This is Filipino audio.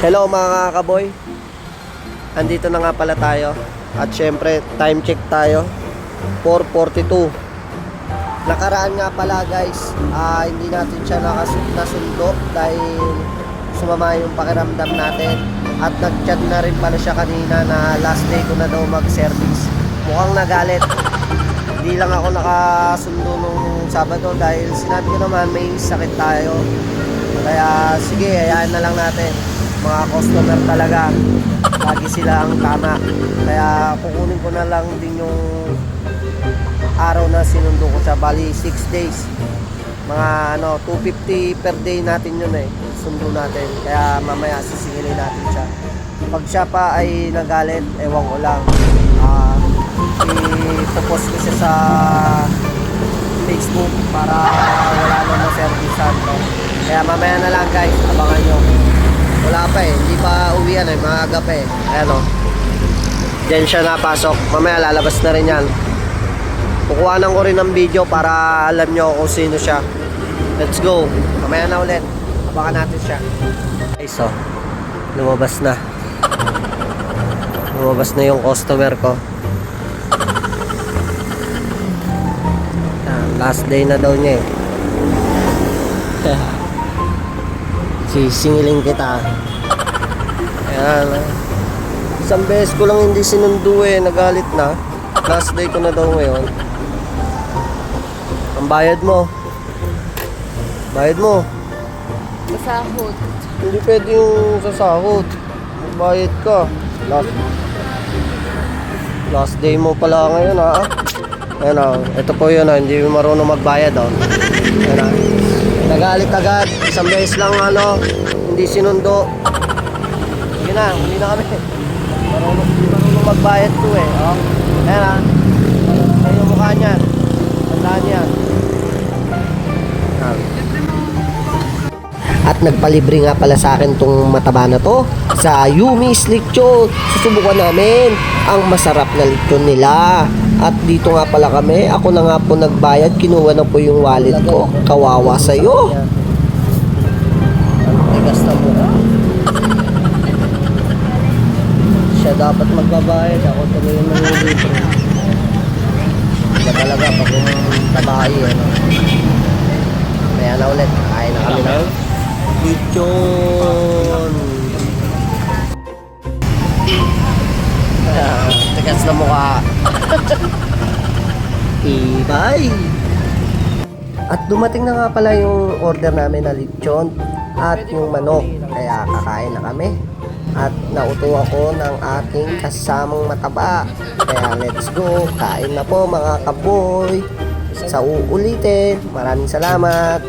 Hello mga kaboy. Andito na nga pala tayo. At syempre, time check tayo. 4.42. Nakaraan nga pala guys, ah, hindi natin siya nakas- nasundo dahil sumama yung pakiramdam natin. At nag-chat na rin pala siya kanina na last day ko na daw mag-service. Mukhang nagalit. Hindi lang ako nakasundo nung Sabado dahil sinabi ko naman may sakit tayo. Kaya sige, hayaan na lang natin. Mga customer talaga, lagi sila ang tama. Kaya kukunin ko na lang din yung araw na sinundo ko siya. Bali, 6 days. Mga ano, 250 per day natin yun eh. Sundo natin. Kaya mamaya sisingilin natin siya. Pag siya pa ay nagalit, ewan ko lang. Ah, i-post ko siya sa Facebook para wala na ma-servicean no? Kaya mamaya na lang guys, abangan nyo. Wala pa eh, hindi pa uwian eh, maaga pa eh. Ayan o. Diyan siya napasok. Mamaya lalabas na rin yan. Kukuhanan ko rin ng video para alam nyo kung sino siya. Let's go. Mamaya na ulit. Abangan natin siya. Guys, so, lumabas na. Lumabas na yung customer ko. Last day na daw niya eh. Sisingiling kita. Ayan. Isang beses ko lang hindi sinundo eh. Nagalit na. Last day ko na daw ngayon. Ang bayad mo. Bayad mo. Masahod. Hindi pwede yung sasahod. Magbayad ka. Last, last day mo pala ngayon ha. Ayan. Ito po yun o. Hindi marunong magbayad o. Ayan o. Nagalit agad. Isang beses lang ano. Hindi sinundo. Sige na. Hindi na kami. Marunong, marunong magbayad ko eh. O. Ayan ha. Ayan yung mukha niyan. Tandaan niya. At nagpalibre nga pala sa akin tong mataba na to sa Yumi's Lechon. Susubukan namin ang masarap na lechon nila. At dito nga pala kami, ako na nga po nagbayad, kinuha na po yung wallet ko. Kawawa sa'yo. Ang tigas na mukha. Siya dapat magbabayad, ako tuloy yung nangyayari. Iba talaga pag yung tabahay, ano. Kaya na ulit, kain na kami ng lechon. Tigas na mukha. Ibay! At dumating na nga pala yung order namin na lechon at yung manok. Kaya kakain na kami. At nauto ako ng aking kasamang mataba. Kaya let's go. Kain na po mga kaboy. Sa uulitin. Maraming salamat.